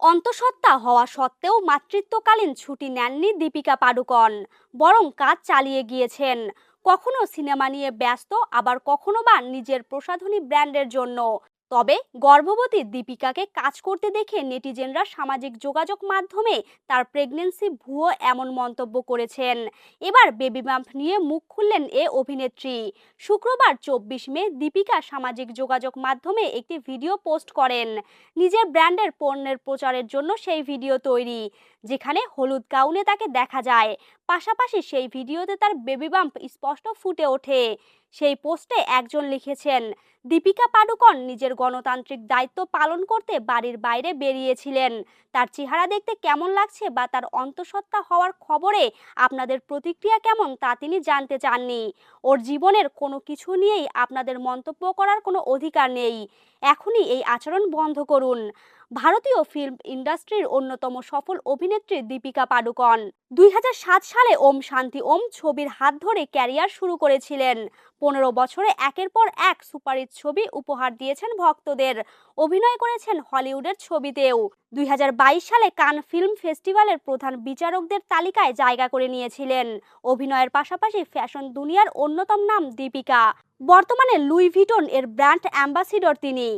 অন্তঃসত্ত্বা হওয়া সত্ত্বেও মাতৃত্বকালীন ছুটি নেননি দীপিকা পাডুকন, বরং কাজ চালিয়ে গিয়েছেন। কখনো সিনেমা নিয়ে ব্যস্ত, আবার কখনো বা নিজের প্রসাধনী ব্র্যান্ডের জন্য। তবে গর্ভবতী দীপিকাকে কাজ করতে দেখে নেটিজেনরা সামাজিক যোগাযোগ মাধ্যমে তার প্রেগনেন্সি ভুয়ো এমন মন্তব্য করেছেন। এবার বেবি বাম্প নিয়ে মুখ খুললেন এ অভিনেত্রী। শুক্রবার চব্বিশ মে দীপিকা সামাজিক যোগাযোগ মাধ্যমে একটি ভিডিও পোস্ট করেন। নিজের ব্র্যান্ডের পণ্যের প্রচারের জন্য সেই ভিডিও তৈরি, যেখানে হলুদ গাউনে তাকে দেখা যায়। পাশাপাশি সেই ভিডিওতে তার বেবি বাম্প স্পষ্ট ফুটে ওঠে। সেই পোস্টে একজন লিখেছেন, দীপিকা পাডুকোন নিজের গণতান্ত্রিক দায়িত্ব পালন করতে বাড়ির বাইরে বেরিয়েছিলেন। তার চেহারা দেখতে কেমন লাগছে বা তার অন্তঃসত্ত্বা হওয়ার খবরে আপনাদের প্রতিক্রিয়া কেমন তা তিনি জানতে চাননি। ওর জীবনের কোনো কিছু নিয়েই আপনাদের মন্তব্য করার কোনো অধিকার নেই। এখনই এই আচরণ বন্ধ করুন। ভারতীয় ফিল্ম ইন্ডাস্ট্রির অন্যতম সফল অভিনেত্রী দীপিকা পাডুকোন। দুই সালে ওম শান্তি ওম ছবির হাত ধরে ক্যারিয়ার শুরু করেছিলেন। পনেরো বছরে একের পর এক সুপারহিট ছবি উপহার দিয়েছেন ভক্তদের। অভিনয় করেছেন হলিউডের ছবিতেও। দুই হাজার বাইশ সালে কান ফিল্ম ফেস্টিভ্যালের প্রধান বিচারকদের তালিকায় জায়গা করে নিয়েছিলেন। অভিনয়ের পাশাপাশি ফ্যাশন দুনিয়ার অন্যতম নাম দীপিকা। বর্তমানে লুই ভিটন এর ব্র্যান্ড অ্যাম্বাসিডর তিনি।